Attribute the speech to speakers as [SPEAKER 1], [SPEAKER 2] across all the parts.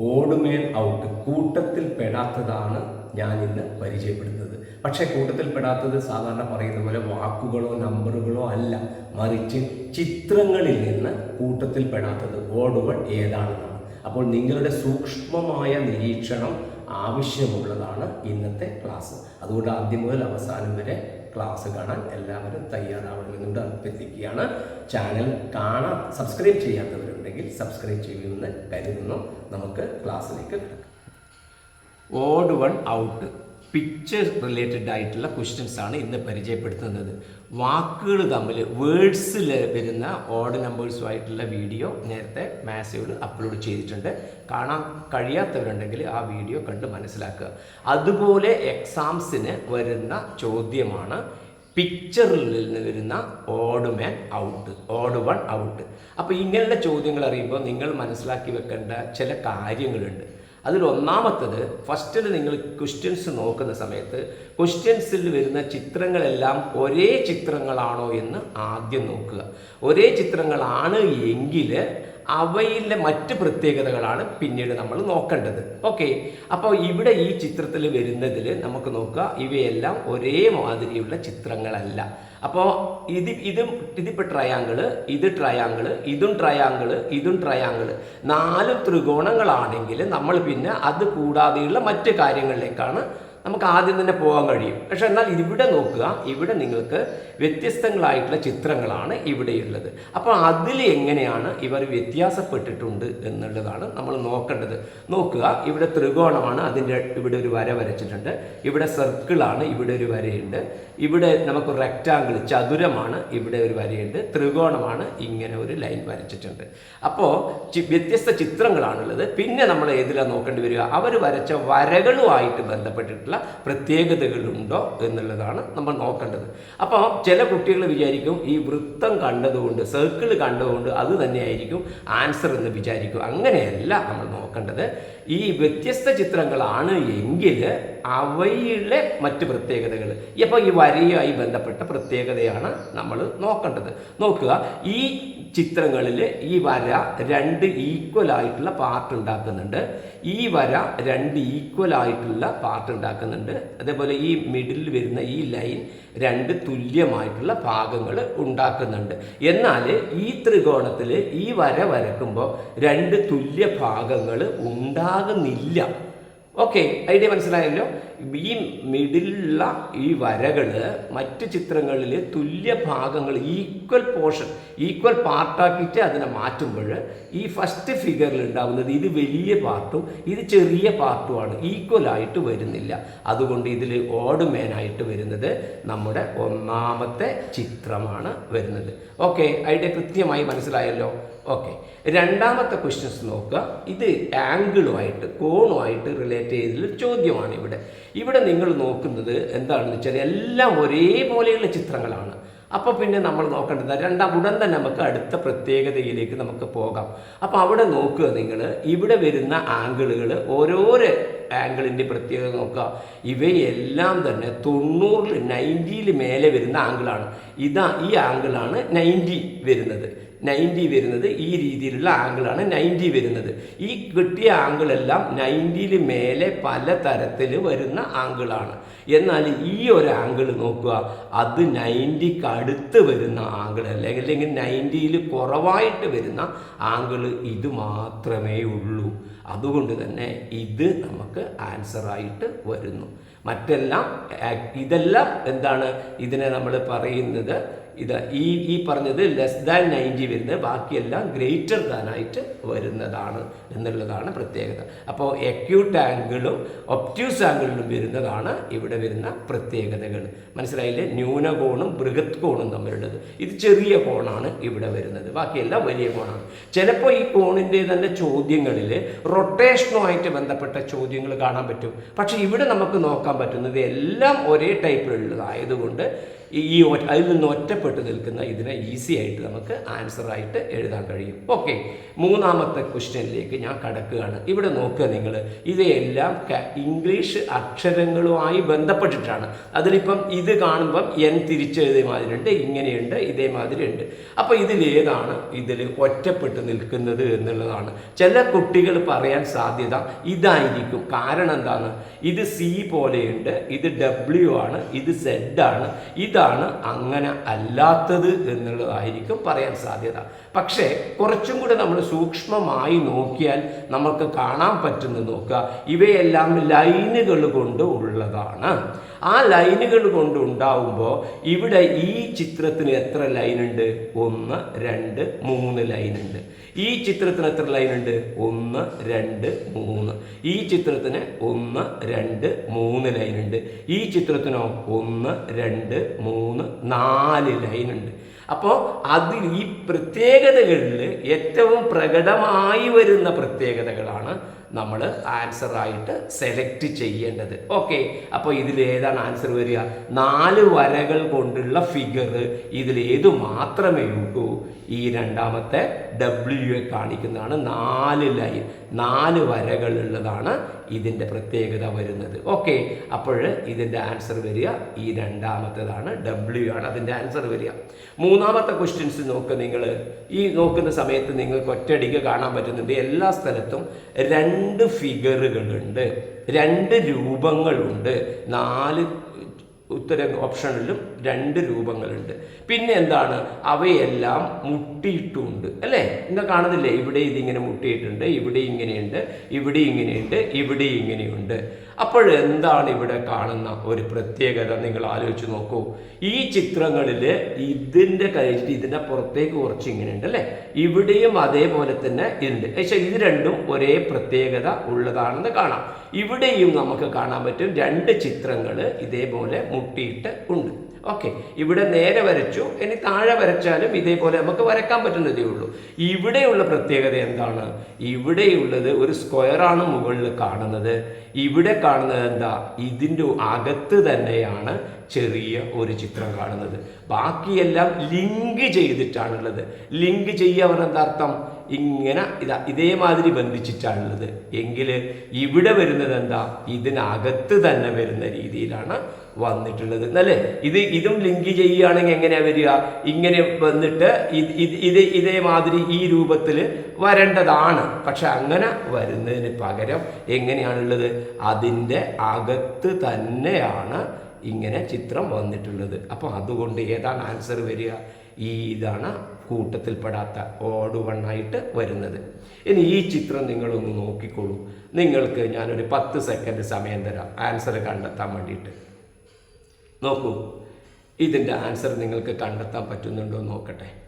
[SPEAKER 1] ഓടുമേൻ out കൂട്ടത്തിൽ പെടാത്തതാണ് ഞാൻ ഇന്ന് പരിചയപ്പെടുത്തുന്നത് പക്ഷേ കൂട്ടത്തിൽ പെടാത്തത് സാധാരണ പറയുന്ന പോലെ വാക്കുകളോ നമ്പറുകളോ അല്ല. മറിച്ച് ചിത്രങ്ങളിൽ നിന്ന് കൂട്ടത്തിൽ പെടാത്തത് ഓടുകൾ ഏതാണെന്നാണ്. അപ്പോൾ നിങ്ങളുടെ സൂക്ഷ്മമായ നിരീക്ഷണം ആവശ്യമുള്ളതാണ് ഇന്നത്തെ ക്ലാസ്. അതുകൊണ്ട് ആദ്യം മുതൽ അവസാനം വരെ ക്ലാസ് കാണാൻ എല്ലാവരും തയ്യാറാവണമെന്നുകൊണ്ട് അഭ്യർത്ഥിക്കുകയാണ്. ചാനൽ കാണാൻ സബ്സ്ക്രൈബ് ചെയ്യാത്തവരുണ്ടെങ്കിൽ സബ്സ്ക്രൈബ് ചെയ്യുമെന്ന് കരുതുന്നു. നമുക്ക് ക്ലാസ്സിലേക്ക് കിടക്കാം. Odd one out picture related ആയിട്ടുള്ള ക്വസ്റ്റ്യൻസ് ആണ് ഇന്ന് പരിചയപ്പെടുത്തുന്നത്. വാക്കുകൾ തമ്മിൽ വേർഡ്സിൽ വരുന്ന ഓഡ് നമ്പേഴ്സുമായിട്ടുള്ള വീഡിയോ നേരത്തെ മാസയോട് അപ്ലോഡ് ചെയ്തിട്ടുണ്ട്. കാണാൻ കഴിയാത്തവരുണ്ടെങ്കിൽ ആ വീഡിയോ കണ്ട് മനസ്സിലാക്കുക. അതുപോലെ എക്സാംസിന് വരുന്ന ചോദ്യമാണ് പിക്ചറിൽ നിന്ന് വരുന്ന odd man out odd one out അപ്പോൾ ഇങ്ങനെയുള്ള ചോദ്യങ്ങൾ അറിയുമ്പോൾ നിങ്ങൾ മനസ്സിലാക്കി വെക്കേണ്ട ചില കാര്യങ്ങളുണ്ട്. അതിൽ ഒന്നാമത്തത് ഫസ്റ്റിൽ നിങ്ങൾ ക്വസ്റ്റ്യൻസ് നോക്കുന്ന സമയത്ത് ക്വസ്റ്റ്യൻസിൽ വരുന്ന ചിത്രങ്ങളെല്ലാം ഒരേ ചിത്രങ്ങളാണോ എന്ന് ആദ്യം നോക്കുക. ഒരേ ചിത്രങ്ങളാണ് എങ്കിൽ അവയിലെ മറ്റ് പ്രത്യേകതകളാണ് പിന്നീട് നമ്മൾ നോക്കേണ്ടത്. ഓക്കെ? അപ്പോൾ ഇവിടെ ഈ ചിത്രത്തിൽ വരുന്നതിൽ നമുക്ക് നോക്കുക ഇവയെല്ലാം ഒരേ മാതിരിയുള്ള ചിത്രങ്ങളല്ല. അപ്പോൾ ഇത് ഇതും ഇതിപ്പോൾ ട്രയാങ്കിൾ ഇത് ട്രയാങ്കിൾ ഇതും ട്രയാങ്കിൾ ഇതും ട്രയാങ്കിൾ നാല് ത്രികോണങ്ങളാണെങ്കിൽ നമ്മൾ പിന്നെ അത് കൂടാതെയുള്ള മറ്റ് കാര്യങ്ങളിലേക്കാണ് നമുക്ക് ആദ്യം തന്നെ പോകാൻ കഴിയും. പക്ഷെ എന്നാൽ ഇവിടെ നോക്കുക ഇവിടെ നിങ്ങൾക്ക് വ്യത്യസ്തങ്ങളായിട്ടുള്ള ചിത്രങ്ങളാണ് ഇവിടെയുള്ളത് അപ്പോൾ അതിൽ എങ്ങനെയാണ് ഇവർ വ്യത്യാസപ്പെട്ടിട്ടുണ്ട് എന്നുള്ളതാണ് നമ്മൾ നോക്കേണ്ടത്. നോക്കുക ഇവിടെ ത്രികോണമാണ് അതിന്റെ ഇവിടെ ഒരു വര വരച്ചിട്ടുണ്ട്. ഇവിടെ സർക്കിളാണ് ഇവിടെ ഒരു വരയുണ്ട്. ഇവിടെ നമുക്ക് റെക്റ്റാങ്കിൾ ചതുരമാണ് ഇവിടെ ഒരു വരയുണ്ട്. ത്രികോണമാണ് ഇങ്ങനെ ഒരു ലൈൻ വരച്ചിട്ടുണ്ട്. അപ്പോൾ വ്യത്യസ്ത ചിത്രങ്ങളാണുള്ളത്. പിന്നെ നമ്മൾ ഏതിലാണ് നോക്കേണ്ടി വരിക? അവർ വരച്ച വരകളുമായിട്ട് ബന്ധപ്പെട്ടിട്ടുള്ള പ്രത്യേകതകളുണ്ടോ എന്നുള്ളതാണ് നമ്മൾ നോക്കേണ്ടത്. അപ്പോൾ ചില കുട്ടികൾ വിചാരിക്കും ഈ വൃത്തം കണ്ടതുകൊണ്ട് സർക്കിൾ കണ്ടതുകൊണ്ട് അത് തന്നെയായിരിക്കും ആൻസർ എന്ന് വിചാരിക്കും. അങ്ങനെയല്ല നമ്മൾ നോക്കേണ്ടത്. ഈ വ്യത്യസ്ത ചിത്രങ്ങളാണ് എങ്കിൽ അവയിലെ മറ്റ് പ്രത്യേകതകൾ. ഇപ്പോൾ ഈ വരയുമായി ബന്ധപ്പെട്ട പ്രത്യേകതയാണ് നമ്മൾ നോക്കേണ്ടത്. നോക്കുക ഈ ചിത്രങ്ങളിൽ ഈ വര രണ്ട് ഈക്വൽ ആയിട്ടുള്ള പാർട്ട് ഉണ്ടാക്കുന്നുണ്ട്. ഈ വര രണ്ട് ഈക്വൽ ആയിട്ടുള്ള പാർട്ട് ഉണ്ടാക്കുന്നുണ്ട്. അതേപോലെ ഈ മിഡിൽ വരുന്ന ഈ ലൈൻ രണ്ട് തുല്യമായിട്ടുള്ള ഭാഗങ്ങൾ ഉണ്ടാക്കുന്നുണ്ട്. എന്നാൽ ഈ ത്രികോണത്തിൽ ഈ വര വരക്കുമ്പോൾ രണ്ട് തുല്യ ഭാഗങ്ങൾ ഉണ്ടാകുന്നില്ല. ഓക്കെ ഐഡിയ മനസ്സിലായല്ലോ? ഈ മിഡിലുള്ള ഈ വരകൾ മറ്റ് ചിത്രങ്ങളിൽ തുല്യ ഭാഗങ്ങൾ ഈക്വൽ പോർഷൻ ഈക്വൽ പാർട്ടാക്കിയിട്ട് അതിനെ മാറ്റുമ്പോൾ ഈ ഫസ്റ്റ് ഫിഗറിൽ ഉണ്ടാകുന്നത് ഇത് വലിയ പാർട്ടും ഇത് ചെറിയ പാർട്ടുമാണ് ഈക്വൽ ആയിട്ട് വരുന്നില്ല. അതുകൊണ്ട് ഇതിൽ ഓഡ് മേനായിട്ട് വരുന്നത് നമ്മുടെ ഒന്നാമത്തെ ചിത്രമാണ് വരുന്നത്. ഓക്കെ ഐഡിയ കൃത്യമായി മനസ്സിലായല്ലോ? ഓക്കെ രണ്ടാമത്തെ ക്വസ്റ്റ്യൻസ് നോക്കുക. ഇത് ആംഗിളുമായിട്ട് കോണുമായിട്ട് റിലേറ്റ് ചെയ്തിട്ടുള്ള ചോദ്യമാണ് ഇവിടെ. ഇവിടെ നിങ്ങൾ നോക്കുന്നത് എന്താണെന്ന് വെച്ചാൽ എല്ലാം ഒരേപോലെയുള്ള ചിത്രങ്ങളാണ്. അപ്പോൾ പിന്നെ നമ്മൾ നോക്കേണ്ടത് രണ്ടാം ഉടൻ തന്നെ നമുക്ക് അടുത്ത പ്രത്യേകതയിലേക്ക് നമുക്ക് പോകാം. അപ്പോൾ അവിടെ നോക്കുക നിങ്ങൾ. ഇവിടെ വരുന്ന ആംഗിളുകൾ ഓരോരോ ആംഗിളിന്റെ പ്രത്യേകത നോക്കുക. ഇവയെല്ലാം തന്നെ തൊണ്ണൂറിൽ നയന്റിയിൽ മേലെ വരുന്ന ആംഗിളാണ്. ഇതാ ഈ ആംഗിളാണ് നയന്റി വരുന്നത്. നയന്റി വരുന്നത് ഈ രീതിയിലുള്ള ആംഗിളാണ് നയന്റി വരുന്നത്. ഈ കിട്ടിയ ആംഗിളെല്ലാം നയന്റിയിൽ മേലെ പല തരത്തിൽ വരുന്ന ആംഗിളാണ്. എന്നാൽ ഈ ഒരു ആംഗിൾ നോക്കുക അത് നയന്റിക്ക് അടുത്ത് വരുന്ന ആംഗിൾ അല്ലെങ്കിൽ അല്ലെങ്കിൽ നയന്റിയിൽ കുറവായിട്ട് വരുന്ന ആംഗിൾ ഇത് മാത്രമേ ഉള്ളൂ. അതുകൊണ്ട് തന്നെ ഇത് നമുക്ക് ആൻസറായിട്ട് വരുന്നു. മറ്റെല്ലാം ഇതെല്ലാം എന്താണ് ഇതിനെ നമ്മൾ പറയുന്നത്? ഇത് ഈ ഈ പറഞ്ഞത് ലെസ് ദാൻ നയന്റി വരുന്നത് ബാക്കിയെല്ലാം ഗ്രേറ്റർ ദാനായിട്ട് വരുന്നതാണ് എന്നുള്ളതാണ് പ്രത്യേകത. അപ്പോൾ എക്യൂട്ട് ആംഗിളും ഒപ്റ്റ്യൂസ് ആംഗിളിലും വരുന്നതാണ് ഇവിടെ വരുന്ന പ്രത്യേകതകൾ. മനസ്സിലായില്ലേ? ന്യൂനകോണും ബൃഹത് കോണും തമ്മിലുള്ളത്. ഇത് ചെറിയ കോണാണ് ഇവിടെ വരുന്നത്. ബാക്കിയെല്ലാം വലിയ കോണാണ്. ചിലപ്പോൾ ഈ കോണിന്റെ തന്നെ ചോദ്യങ്ങളിൽ റൊട്ടേഷനുമായിട്ട് ബന്ധപ്പെട്ട ചോദ്യങ്ങൾ കാണാൻ പറ്റും. പക്ഷേ ഇവിടെ നമുക്ക് നോക്കാൻ പറ്റുന്നത് എല്ലാം ഒരേ ടൈപ്പിലുള്ളതായതുകൊണ്ട് ഈ അതിൽ നിന്ന് ഒറ്റപ്പെട്ട് നിൽക്കുന്ന ഇതിനെ ഈസി ആയിട്ട് നമുക്ക് ആൻസർ ആയിട്ട് എഴുതാൻ കഴിയും. ഓക്കെ മൂന്നാമത്തെ ക്വസ്റ്റ്യനിലേക്ക് ഞാൻ കടക്കുകയാണ്. ഇവിടെ നോക്കുക നിങ്ങൾ. ഇവയെല്ലാം ഇംഗ്ലീഷ് അക്ഷരങ്ങളുമായി ബന്ധപ്പെട്ടിട്ടാണ്. അതിലിപ്പം ഇത് കാണുമ്പം എൻ തിരിച്ചെഴുതേ മാതിരി ഉണ്ട് ഇങ്ങനെയുണ്ട് ഇതേമാതിരി ഉണ്ട് അപ്പോൾ ഇതിലേതാണ് ഇതിൽ ഒറ്റപ്പെട്ട് നിൽക്കുന്നത് എന്നുള്ളതാണ്. ചില കുട്ടികൾ പറയാൻ സാധ്യത ഇതായിരിക്കും. കാരണം എന്താണ്? ഇത് സി പോലെയുണ്ട് ഇത് ഡബ്ല്യു ആണ് ഇത് സെഡ് ആണ് ഇതാണ് അങ്ങനെ അല്ലാത്തത് എന്നുള്ളതായിരിക്കും പറയാൻ സാധ്യത. പക്ഷേ കുറച്ചും കൂടെ നമ്മൾ സൂക്ഷ്മമായി നോക്കിയാൽ നമുക്ക് കാണാൻ പറ്റുന്നത് നോക്കുക. ഇവയെല്ലാം ലൈനുകൾ കൊണ്ട് ഉള്ളതാണ്. ആ ലൈനുകൾ കൊണ്ട് ഉണ്ടാവുമ്പോൾ ഇവിടെ ഈ ചിത്രത്തിന് എത്ര ലൈനുണ്ട്? ഒന്ന് രണ്ട് മൂന്ന് ലൈനുണ്ട്. ഈ ചിത്രത്തിന് എത്ര ലൈനുണ്ട്? ഒന്ന് രണ്ട് മൂന്ന്. ഈ ചിത്രത്തിന് ഒന്ന് രണ്ട് മൂന്ന് ലൈനുണ്ട്. ഈ ചിത്രത്തിനോ ഒന്ന് രണ്ട് മൂന്ന് നാല് ലൈനുണ്ട്. അപ്പോൾ അതിൽ ഈ പ്രത്യേകതകളിൽ ഏറ്റവും പ്രകടമായി വരുന്ന പ്രത്യേകതകളാണ് നമ്മൾ ആൻസറായിട്ട് സെലക്ട് ചെയ്യേണ്ടത്. ഓക്കെ അപ്പോൾ ഇതിൽ ഏതാണ് ആൻസർ വരിക? നാല് വരകൾ കൊണ്ടുള്ള ഫിഗർ ഇതിൽ ഏത് മാത്രമേ ഉള്ളൂ? ഈ രണ്ടാമത്തെ ഡബ്ല്യു എ കാണിക്കുന്നതാണ് നാല് ലൈൻ നാല് വരകളുള്ളതാണ് ഇതിന്റെ പ്രത്യേകത വരുന്നത്. ഓക്കെ അപ്പോൾ ഇതിന്റെ ആൻസർ വരിക ഈ രണ്ടാമത്തേതാണ് ഡബ്ല്യു ആണ് അതിന്റെ ആൻസർ വരിക. മൂന്നാമത്തെ ക്വസ്റ്റ്യൻസ് നോക്ക് നിങ്ങൾ ഈ നോക്കുന്ന സമയത്ത് നിങ്ങൾക്ക് ഒറ്റയടിക്ക് കാണാൻ പറ്റുന്നുണ്ട്. എല്ലാ സ്ഥലത്തും രണ്ട് ഫിഗറുകളുണ്ട് രണ്ട് രൂപങ്ങളുണ്ട് നാല് ഉത്തര ഓപ്ഷനിലും രണ്ട് രൂപങ്ങളുണ്ട്. പിന്നെ എന്താണ്? അവയെല്ലാം മുട്ടിയിട്ടുമുണ്ട് അല്ലേ? നിങ്ങൾ കാണുന്നില്ലേ? ഇവിടെ ഇതിങ്ങനെ മുട്ടിയിട്ടുണ്ട് ഇവിടെ ഇങ്ങനെയുണ്ട് ഇവിടെ ഇങ്ങനെയുണ്ട് ഇവിടെ ഇങ്ങനെയുണ്ട്. അപ്പോഴെന്താണ് ഇവിടെ കാണുന്ന ഒരു പ്രത്യേകത? നിങ്ങൾ ആലോചിച്ച് നോക്കൂ. ഈ ചിത്രങ്ങളിൽ ഇതിന്റെ കഴിഞ്ഞിട്ട് ഇതിന്റെ പുറത്തേക്ക് കുറച്ച് ഇങ്ങനെയുണ്ട് അല്ലേ? ഇവിടെയും അതേപോലെ തന്നെ ഉണ്ട് പക്ഷേ ഇത് രണ്ടും ഒരേ പ്രത്യേകത ഉള്ളതാണെന്ന് കാണാം. ഇവിടെയും നമുക്ക് കാണാൻ പറ്റും രണ്ട് ചിത്രങ്ങൾ ഇതേപോലെ മുട്ടിയിട്ട് ഉണ്ട്. ഓക്കെ ഇവിടെ നേരെ വരച്ചു. ഇനി താഴെ വരച്ചാലും ഇതേപോലെ നമുക്ക് വരക്കാൻ പറ്റുന്നതേ ഉള്ളൂ. ഇവിടെയുള്ള പ്രത്യേകത എന്താണ്? ഇവിടെയുള്ളത് ഒരു സ്ക്വയറാണ് മുകളിൽ കാണുന്നത്. ഇവിടെ കാണുന്നത് എന്താ? ഇതിന്റെ അകത്ത് തന്നെയാണ് ചെറിയ ഒരു ചിത്രം കാണുന്നത്. ബാക്കിയെല്ലാം ലിങ്ക് ചെയ്തിട്ടാണുള്ളത്. ലിങ്ക് ചെയ്യാൻ എന്താ അർത്ഥം? ഇങ്ങനെ ഇതാ ഇതേമാതിരി ബന്ധിച്ചിട്ടാണുള്ളത് എങ്കിൽ ഇവിടെ വരുന്നത് എന്താ? ഇതിനകത്ത് തന്നെ വരുന്ന രീതിയിലാണ് വന്നിട്ടുള്ളത്. അല്ലേ? ഇത് ഇതും ലിങ്ക് ചെയ്യുകയാണെങ്കിൽ എങ്ങനെയാ വരിക? ഇങ്ങനെ വന്നിട്ട് ഇത് ഇത് ഇത് ഇതേമാതിരി ഈ രൂപത്തിൽ വരേണ്ടതാണ്. പക്ഷെ അങ്ങനെ വരുന്നതിന് പകരം എങ്ങനെയാണുള്ളത് അതിന്റെ അകത്ത് തന്നെയാണ് ഇങ്ങനെ ചിത്രം വന്നിട്ടുള്ളത്. അപ്പോൾ അതുകൊണ്ട് ഏതാണ് ആൻസർ വരിക? ഈ ഇതാണ് കൂട്ടത്തിൽപ്പെടാത്ത ഓട് വണ്ണായിട്ട് വരുന്നത്. ഇനി ഈ ചിത്രം നിങ്ങളൊന്ന് നോക്കിക്കോളൂ. നിങ്ങൾക്ക് ഞാനൊരു പത്ത് സെക്കൻഡ് സമയം തരാം. ആൻസർ കണ്ടെത്താൻ വേണ്ടിയിട്ട്. നോക്കൂ. ഇതിന്റെ ആൻസർ നിങ്ങൾക്ക് കണ്ടെത്താൻ പറ്റുന്നുണ്ടോ നോക്കട്ടെ.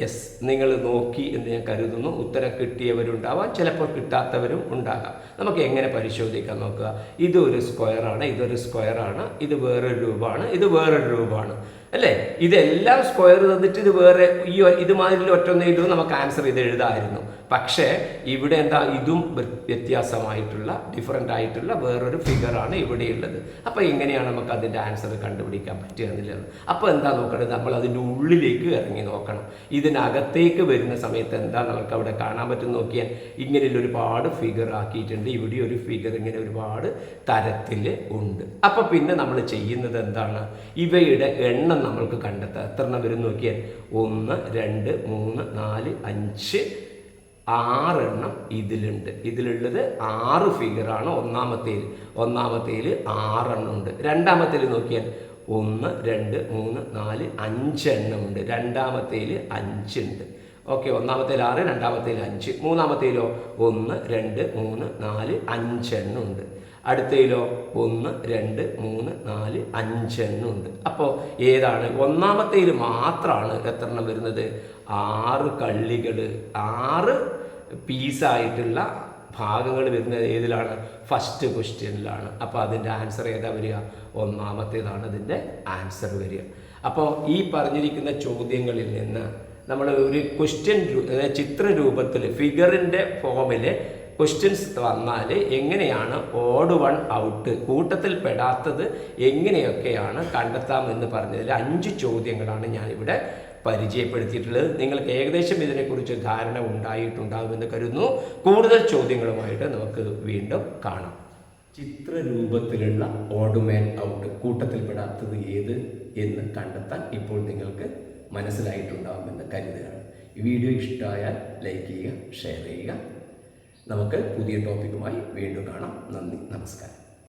[SPEAKER 1] യെസ് നിങ്ങൾ നോക്കി എന്ന് ഞാൻ കരുതുന്നു. ഉത്തരം കിട്ടിയവരുണ്ടാവാം ചിലപ്പോൾ കിട്ടാത്തവരും ഉണ്ടാകാം. നമുക്ക് എങ്ങനെ പരിശോധിക്കാൻ നോക്കുക? ഇതൊരു സ്ക്വയറാണ് ഇതൊരു സ്ക്വയറാണ് ഇത് വേറൊരു രൂപമാണ് ഇത് വേറൊരു രൂപമാണ്. അല്ലേ? ഇതെല്ലാം സ്ക്വയർ തന്നിട്ട് ഇത് വേറെ ഈ ഇതുമാതിരി ഒറ്റ നമുക്ക് ആൻസർ ഇത് എഴുതാമായിരുന്നു. പക്ഷേ ഇവിടെ എന്താ ഇതും വ്യ- വ്യത്യാസമായിട്ടുള്ള ഡിഫറെന്റ് ആയിട്ടുള്ള വേറൊരു ഫിഗറാണ് ഇവിടെയുള്ളത്. അപ്പോൾ എങ്ങനെയാണ് നമുക്ക് അതിന്റെ ആൻസർ കണ്ടുപിടിക്കാൻ പറ്റുക എന്നുള്ളത്. അപ്പോൾ എന്താ നോക്കേണ്ടത് നമ്മൾ അതിന്റെ ഉള്ളിലേക്ക് ഇറങ്ങി നോക്കണം. ഇതിനകത്തേക്ക് വരുന്ന സമയത്ത് എന്താ നമുക്ക് അവിടെ കാണാൻ പറ്റും നോക്കിയാൽ? ഇങ്ങനെയുള്ള ഒരുപാട് ഫിഗർ ആക്കിയിട്ടുണ്ട്. ഇവിടെ ഒരു ഫിഗർ ഇങ്ങനെ ഒരുപാട് തരത്തിൽ ഉണ്ട്. അപ്പോൾ പിന്നെ നമ്മൾ ചെയ്യുന്നത് എന്താണ്? ഇവയുടെ എണ്ണം നമ്മൾക്ക് കണ്ടെത്താം. എത്ര എണ്ണം വരും നോക്കിയാൽ? ഒന്ന് രണ്ട് മൂന്ന് നാല് അഞ്ച് ആറെണ്ണം ഇതിലുണ്ട്. ഇതിലുള്ളത് ആറ് ഫിഗറാണ് ഒന്നാമത്തേൽ ഒന്നാമത്തേൽ ആറെണ്ണം ഉണ്ട്. രണ്ടാമത്തേൽ നോക്കിയാൽ ഒന്ന് രണ്ട് മൂന്ന് നാല് അഞ്ചെണ്ണമുണ്ട് രണ്ടാമത്തേൽ അഞ്ചുണ്ട് ഓക്കെ ഒന്നാമത്തേൽ ആറ് രണ്ടാമത്തേൽ അഞ്ച്. മൂന്നാമത്തേലോ ഒന്ന് രണ്ട് മൂന്ന് നാല് അഞ്ചെണ്ണം ഉണ്ട്. അടുത്തയിലോ? ഒന്ന് രണ്ട് മൂന്ന് നാല് അഞ്ചെണ്ണം ഉണ്ട് അപ്പോൾ ഏതാണ്? ഒന്നാമത്തേൽ മാത്രമാണ് എത്ര എണ്ണം വരുന്നത്? ആറ് കള്ളികൾ ആറ് പീസായിട്ടുള്ള ഭാഗങ്ങൾ വരുന്നത് ഏതിലാണ്? ഫസ്റ്റ് ക്വസ്റ്റ്യനിലാണ്. അപ്പോൾ അതിന്റെ ആൻസർ ഏതാ വരിക? ഒന്നാമത്തേതാണ് അതിന്റെ ആൻസർ വരിക. അപ്പോൾ ഈ പറഞ്ഞിരിക്കുന്ന ചോദ്യങ്ങളിൽ നിന്ന് നമ്മൾ ഒരു ക്വസ്റ്റ്യൻ ചിത്ര രൂപത്തിൽ ഫിഗറിന്റെ ഫോമിൽ ക്വസ്റ്റ്യൻസ് വന്നാൽ എങ്ങനെയാണ് ഓഡ് വൺ ഔട്ട് കൂട്ടത്തിൽ പെടാത്തത് എങ്ങനെയൊക്കെയാണ് കണ്ടെത്താമെന്ന് പറഞ്ഞതിൽ അഞ്ച് ചോദ്യങ്ങളാണ് ഞാനിവിടെ പരിചയപ്പെടുത്തിയിട്ടുള്ളത്. നിങ്ങൾക്ക് ഏകദേശം ഇതിനെക്കുറിച്ച് ധാരണ ഉണ്ടായിട്ടുണ്ടാകുമെന്ന് കരുതുന്നു. കൂടുതൽ ചോദ്യങ്ങളുമായിട്ട് നമുക്ക് വീണ്ടും കാണാം. ചിത്രരൂപത്തിലുള്ള ഓടുമേൻ ഔട്ട് കൂട്ടത്തിൽ പെടാത്തത് ഏത് എന്ന് കണ്ടെത്താൻ ഇപ്പോൾ നിങ്ങൾക്ക് മനസ്സിലായിട്ടുണ്ടാകുമെന്ന് കരുതുകയാണ്. ഈ വീഡിയോ ഇഷ്ടമായാൽ ലൈക്ക് ചെയ്യുക ഷെയർ ചെയ്യുക. നമുക്ക് പുതിയ ടോപ്പിക്കുമായി വീണ്ടും കാണാം. നന്ദി നമസ്കാരം.